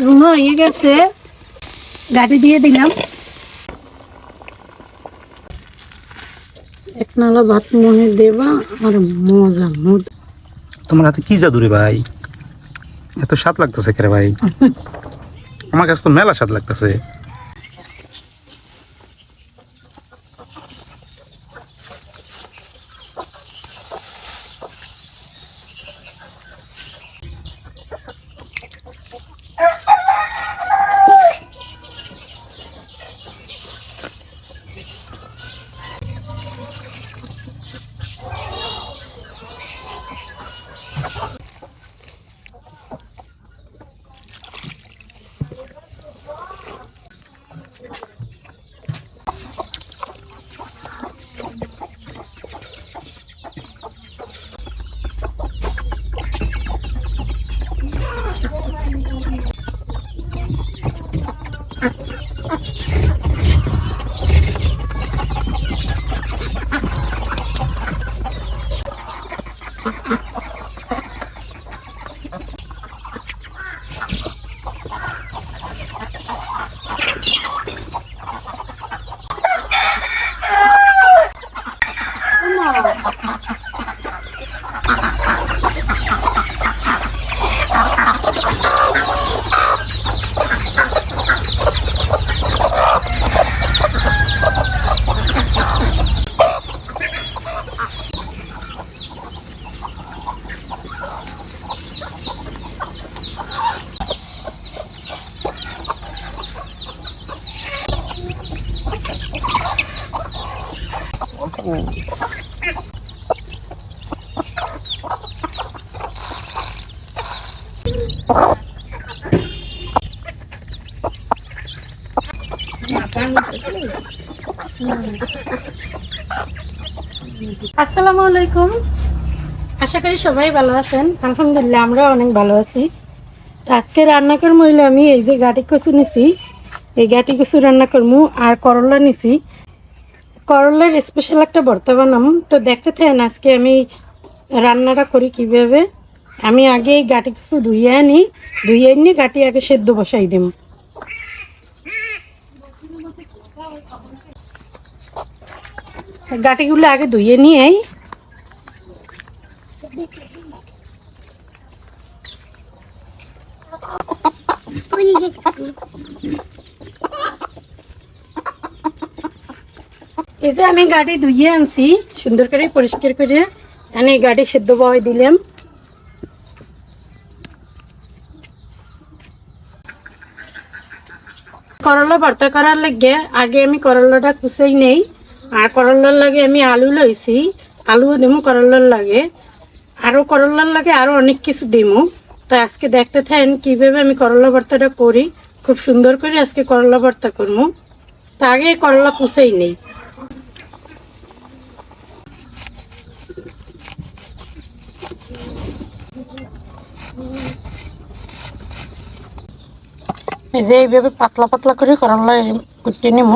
ধুনো হয়ে গেছে গাড়ি দিয়ে দিলাম এক নালা ভাত মনে দেবা আর মজা মুদ তোমার হাতে কি জাদু রে ভাই? এত স্বাদ লাগতেছে কেরে ভাই? আমার কাছে তো মেলা স্বাদ লাগতেছে। আসসালামু আলাইকুম। আশা করি সবাই ভালো আছেন। আলহামদুলিল্লাহ আমরা অনেক ভালো আছি। আজকে রান্না করব হইলে আমি এই যে গাটি কচু নিছি। এই গাটি কচু রান্না করব আর করলা নিছি। করলার স্পেশাল একটা ভর্তা বানাম তো দেখতে থাকেন আজকে আমি রান্নাটা করি কীভাবে। আমি আগে এই গাটি কিছু ধুইয়ে আনি, ধুইয়ে নিয়ে গাটি আগে সেদ্ধ বসাই দিম গাটিগুলো আগে ধুইয়ে নিয়ে এই যে আমি গাড়ি ধুইয়ে আনছি, সুন্দর করে পরিষ্কার করে, এনে গাড়ি সেদ্ধ বয় দিলাম। করলা ভর্তা করার লাগে আগে আমি করলাটা কুচাই নেই। আর করলার লাগে আমি আলু লইছি। আলুও দিমু করলার লাগে। আরও করলার লাগে আরও অনেক কিছু দিমু। তো আজকে দেখতে থাকেন কীভাবে আমি করলা ভর্তাটা করি। খুব সুন্দর করে আজকে করলা ভর্তা করব তা আগে করলা কুচাই নেই। এই যে এইভাবে পাতলা পাতলা করে করলা কুটে নেব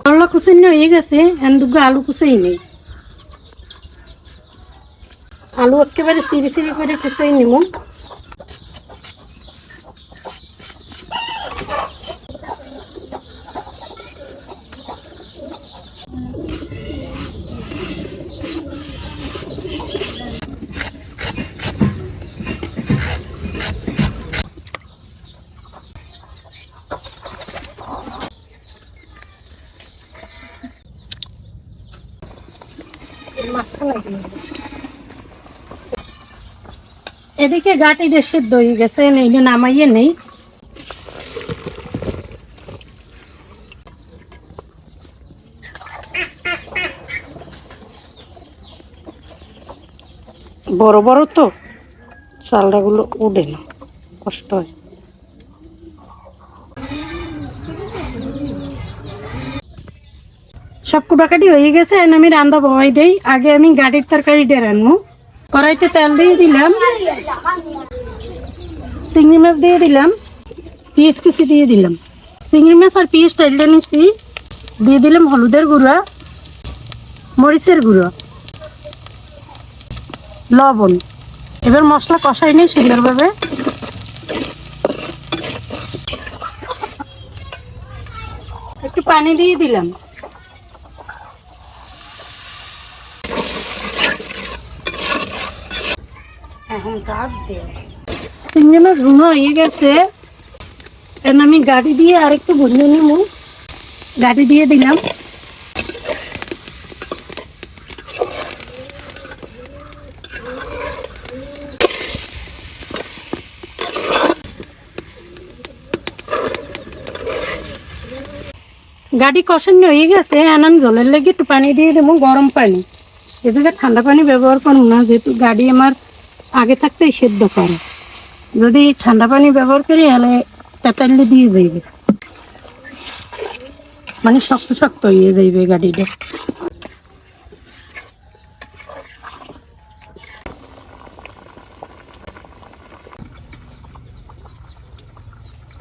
করলা কুচাই হয়ে গেছে এন্দুগো আলু কুচাই নেই। আলু একেবারে সিঁড়ি সিঁড়ি করে কুচাই নিব এদিকে গাটিটা সেদ্ধ হয়ে গেছে যে নামাইয়ে নেই। বড় বড় তো, চালডাগুলো উঠে না, কষ্ট হয়। সব কুটাকাটি হয়ে গেছে, এখন আমি রান্না বহাই দেই। আগে আমি গাড়ির তরকারিটা রান্নু। কড়াইতে তেল দিয়ে দিলাম। চিংড়ি মাছ দিয়ে দিলাম। পেঁয়াজ কুচি দিয়ে দিলাম। চিংড়ি মাছ আর পিস টাইলটা নিচ্ছি দিয়ে দিলাম হলুদের গুঁড়া, মরিচের গুঁড়ো, লবণ। এবার মশলা কষাই নিই সুন্দরভাবে। একটু পানি দিয়ে দিলাম। আমি গাড়ি দিয়ে আরেকটু ভুনে নিব গাড়ি দিয়ে দিলাম। গাড়ি কষানো হয়ে গেছে। এখন আমি জলের লেগে একটু পানি দিয়ে দেবো গরম পানি। এ জায়গায় ঠান্ডা পানি ব্যবহার করব না, যেহেতু গাড়ি আমার আগে থাকতেই সেদ্ধ করে। যদি ঠান্ডা পানি ব্যবহার করি, তাহলে তেতাল্লি দিয়ে যাইবে। মানে শক্ত শক্ত হয়ে যাইবে গাড়িটা।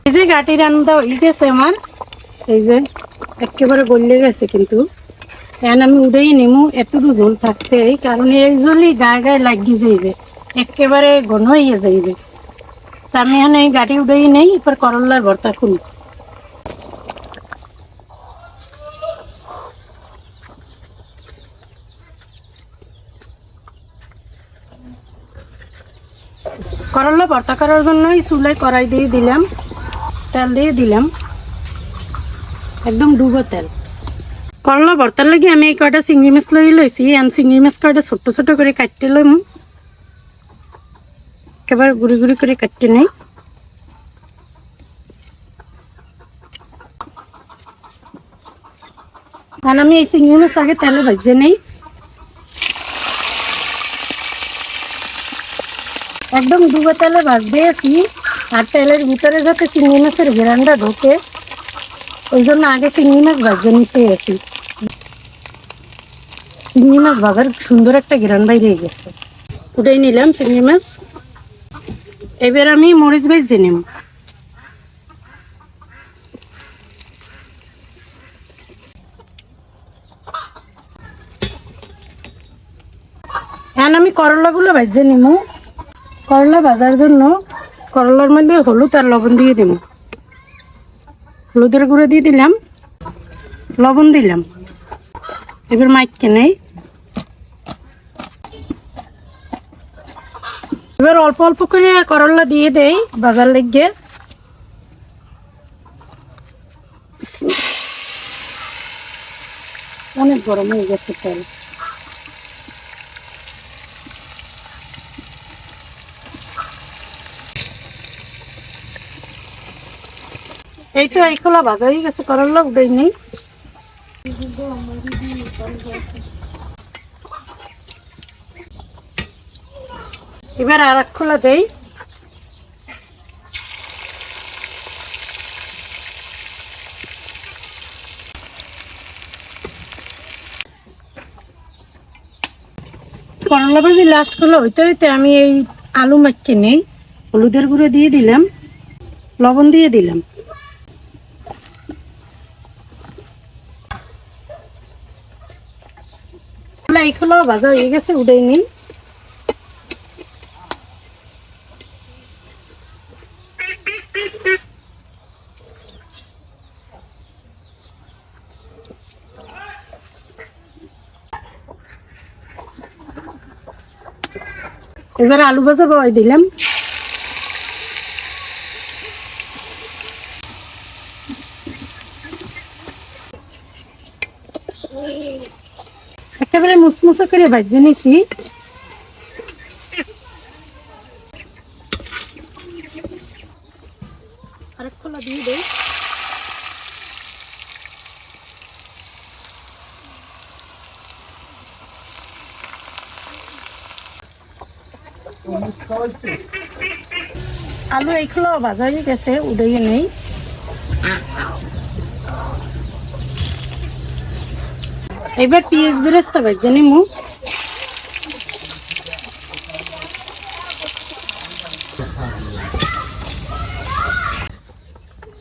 এই যে গাটি রান্না হয়ে গেছে আমার, এই যে একেবারে গলে গেছে কিন্তু। এখন আমি উড়েই নেমু, এতটুকু জল থাকতে কারণ এই জলই গায়ে গায়ে লাগিয়ে যাইবে। একেবারে ঘন হয়ে যাইবে। তা আমি এখন এই গাড়ি উড়েই নেই এবার করল্লার ভর্তা খুলি করল্লা ভর্তা করার জন্য এই চুলায় কড়াই দিয়ে দিলাম, তেল দিয়ে দিলাম, একদম ডুবো তেল। করলা ভর্তার লাগি আমি এই কয়টা চিংড়ি মাছ লই লইছি আন চিংড়ি মাছ কয়টা ছোট ছোট করে কাটতে লইম। একেবারে গুড়ি গুড়ি করে কাটতে নেই। কারণ আমি এই চিংড়ি মাছ আগে তেলে ভাজে নেই। একদম ডুবো তেলে ভাজতে আছি আর তেলের ভিতরে যাতে চিংড়ি মাছের ঘেরানটা ঢোকে, ওই জন্য আগে চিংড়ি মাছ ভাজে নিতে আসি চিংড়ি মাছ ভাজার সুন্দর একটা ঘেরান বাইরে গেছে। উঠেই নিলাম চিংড়ি মাছ। এবার আমি মরিচ ভেজে নিম এখন আমি করলাগুলো ভাজে নিমু করলা ভাজার জন্য করলার মধ্যে হলুদ আর লবণ দিয়ে দিব। হলুদের গুঁড়ো দিয়ে দিলাম, লবণ দিলাম। এবার মাইককে নেই। এবার অল্প অল্প করে করলা দিয়ে দেই বাজার লেগে। অনেক গরম হয়ে গেছে তেল। এই তো এই খোলা ভাজা হয়ে গেছে, করলা উঠেই নেই। এবার আর এক খোলা দেই। করলা ভাজি লাস্ট খোলা হইতে হইতে আমি এই আলু মাখিয়ে নেই, হলুদের গুঁড়ো দিয়ে দিলাম, লবণ দিয়ে দিলাম। এইগুলো ভাজা হয়ে গেছে উঠেই নিন। এবার আলু ভাজা বয় দিলাম। একেবারে মুসমুসা করে ভাজি নিছি আরেক খোলা দিয়ে দেই আলু এইগুলো ভাজা হয়ে গেছে উদয়ে নেই। এবার পিঁয়াজ বেরেস্তা ভাজে নিমু।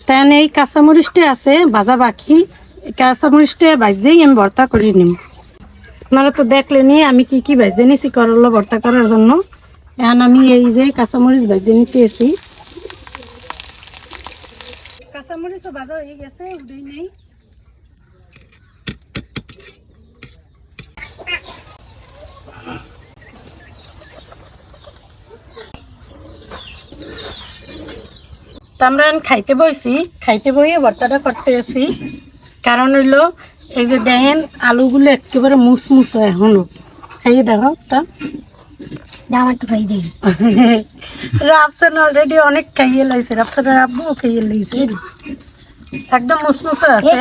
তেন এই কাঁচামরিচটা আছে, ভাজা বাকি। কাঁচামরিচটা ভাজেই আমি ভর্তা করে নিম। আপনারা তো দেখলেনি আমি কি কি ভাজে নিছি করলা ভর্তা করার জন্য। এখন আমি এই যে কাঁচামরিচ ভাজে নিতে কাঁচামরিচও ভাজা হয়ে গেছে উঠেই নেই। আমরা খাইতে বইছি খাইতে বইয়ে ভর্তাটা করতে আছি কারণ হইল এই যে দেখেন আলুগুলো একেবারে মুসমুস হয় এখনও। খাইয়ে দেখো ওটা দাম খাই দিই। রাফসান অলরেডি অনেক খাইয়ে লাইছে। রাফসানের আব্বুও খাইয়ে লাইছে। একদম মুসমুসে আছে।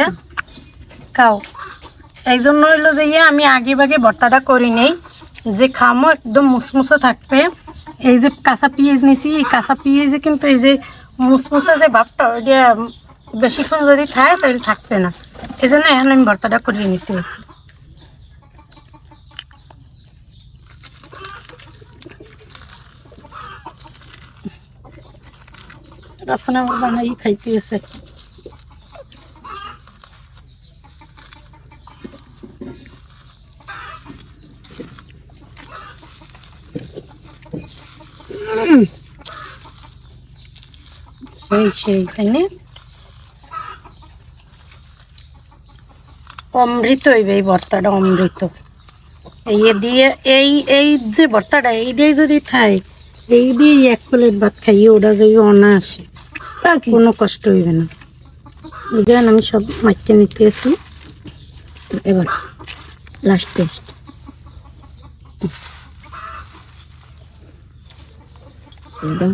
খাও। এই জন্য হইল যে ইয়ে আমি আগে ভাগে ভর্তাটা করি নেই। যে খামো একদম মুসমুসে থাকবে। এই যে কাঁচা পেঁয়াজ নিছি এই কাঁচা পেঁয়াজে কিন্তু এই যে মুসমুসে যে ভাবটা ওইটা বেশিক্ষণ যদি খায় তাহলে থাকবে না। এই জন্য এখন আমি ভর্তাটা করিয়ে নিতে হয়েছি আমার বানাই খাইতে না? অমৃত হইবে এই ভর্তাটা, অমৃত। এই দিয়ে, এই এই যে ভর্তাটা, এইটাই যদি খায়, এই দিয়ে এক প্লেট ভাত খাইয়ে ওটা যদি অনায়াসে। কোনো কষ্ট হইবে না। বুঝলেন আমি সব মাইতে নিতে এসি এবার লাস্ট টেস্ট সেটা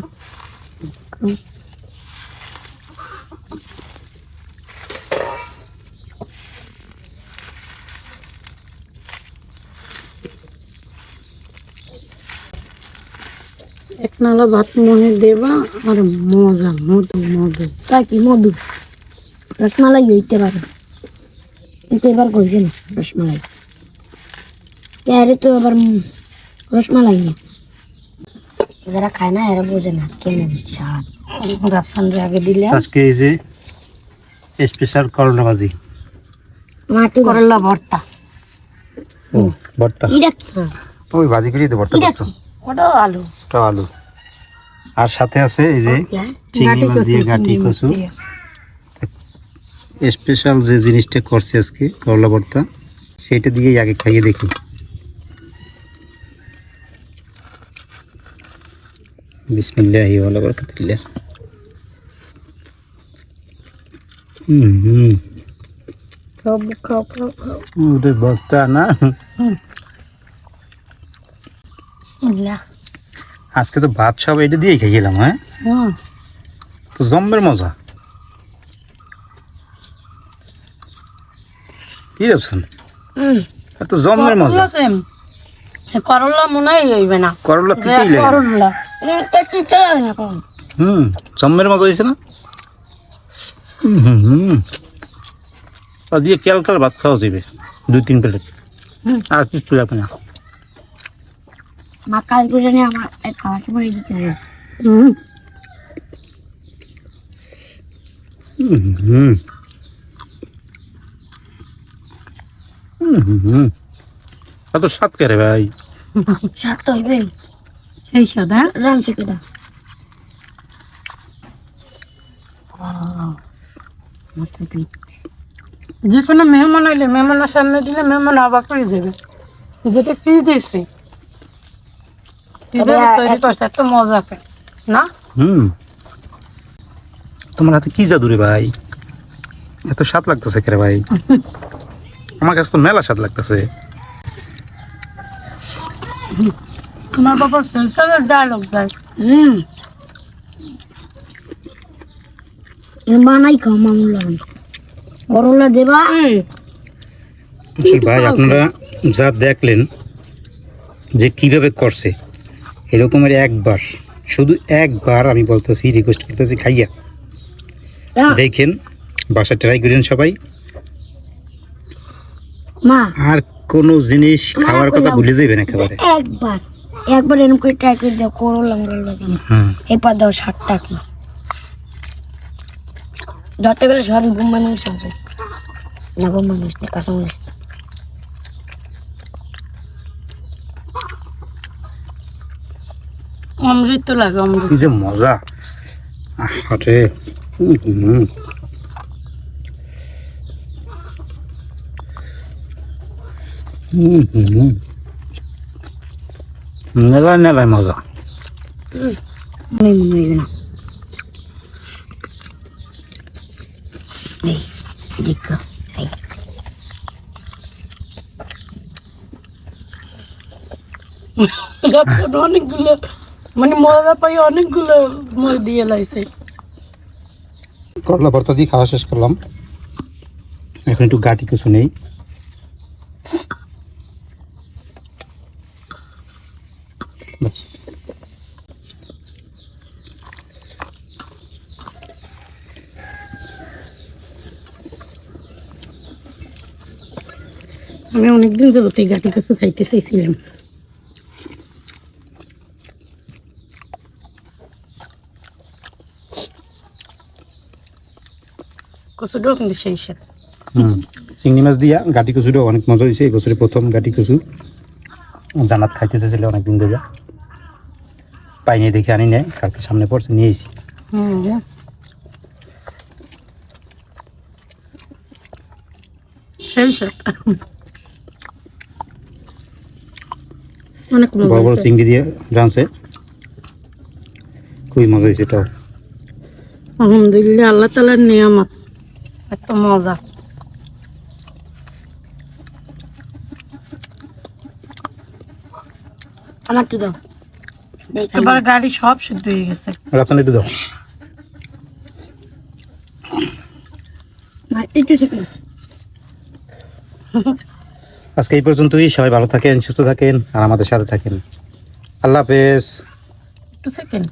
এক নালা ভাত মনে দেবা আর মজা মধু মধু। তা কি মধু? রসমালাই হইতে পারে। কিন্তু এবার কইছে না রসমালাই আরে তো আবার রসমালাই না। যারা খায় না এরা বোঝে না কেমন স্বাদ। রাফসান আগে দিলে আজকে এই যে স্পেশাল করলা ভাজি মাটি করলা ভর্তা। ও ভর্তা। এটা কি? ওই ভাজি করে তো ভর্তা করছ। ওটাও আলু। ওটা আলু। আর সাথে আছে এই যে হ্যাঁ? চিংড়ি মাছ দিয়ে গাটি কচু। স্পেশাল যে জিনিসটা করছে আজকে করলা ভর্তা সেইটা দিয়েই আগে খাইয়ে দেখি। বিসমিল্লাহি বারাকাতুল্লাহ হুম হুম। খাও খাও খাও ওদের ভর্তা না বিসমিল্লাহ আজকে তো ভাত সব এটা দিয়েই খাইয়েলাম হ্যাঁ? তো জম্মের মজা। কি ভাবছেন হুম এত জম্মের মজা। করলা মনে হইবে না। করলা তিতেই লাগে। হুম জম্মের মজা হয়েছে না? হুম হুম দিয়ে ভাত খাওয়া যাবে দুই তিন প্লেট। আর কিছু লাগবে না। মা কাল করে জানি আমার এক খাওয়ার সময় দিতে হবে। এত স্বাদ কে রে ভাই? স্বাদ তো হইবে। সেই সাদা? রামছে কেটা মস্ত যে কোনো মেহমান আইলে মেহমানের সামনে দিলে মেহমান অবাক হয়ে যাবে। যেটা কি দিয়েছে। মজা না? হুম। তোমার হাতে কি জাদু রে ভাই? এত স্বাদ লাগতেছে কে ভাই? আমার কাছে তো মেলা স্বাদ লাগতেছে। তোমার বাবা সেন্সারের ডায়লগ দেয়। হুম। বানাই খাও মামুল করলা দেবা। ভাই আপনারা যা দেখলেন যে কীভাবে করছে। এরকমের একবার শুধু একবার আমি বলতেছি রিকোয়েস্ট করতেছি খাইয়া। দেখেন বাসা ট্রাই করেন সবাই। মা। আর কোনো জিনিস খাওয়ার কথা ভুলে যাবে না একেবারে একবার একবার এরকম করে ট্রাই করে দাও করলা মরলা দিয়ে হুম এবার দাও ষাটটা কি? ধরতে গেলে সবই বোম্বাই মানুষ আছে। না বোম্বাই মানুষ না কাঁচা মরিচ অমৃত তো লাগে অমৃত কি যে মজা আরে হুম হুম হুম নেলায় নেলায় মজা মনে মনে হইবে না এই দেখো এই রাতটা অনেকগুলো মানে মজা পাই অনেকগুলো মই দিয়ে লাইছে। করলা ভর্তা দিয়ে খাওয়া শেষ করলাম। এখন একটু গাটি কিছু নেই। আমি অনেকদিন যাবত এই গাটি কচু খাইতে চাইছিলাম। কচুটাও কিন্তু সেই সাথ চিংড়ি মাছ দিয়া গাটি কচুটা অনেক মজা হয়েছে এই বছরে প্রথম গাটি কচু। জানাত খাইতে চেয়েছিল অনেকদিন ধরে পাইনি দেখে আনি কালকে সামনে পড়ছে নিয়ে এসি বড় বড় চিংড়ি দিয়ে রাঁধছে খুবই মজা হয়েছে এটাও। আলহামদুলিল্লাহ আল্লাহ তালার নিয়ামত। এত মজা। আমার কি দাও এবার গাড়ি সব সিদ্ধ হয়ে গেছে। একটু দাও। আজকে এই পর্যন্তই। সবাই ভালো থাকেন সুস্থ থাকেন আর আমাদের সাথে থাকেন। আল্লাহ হাফেজ। একটু সেকেন্ড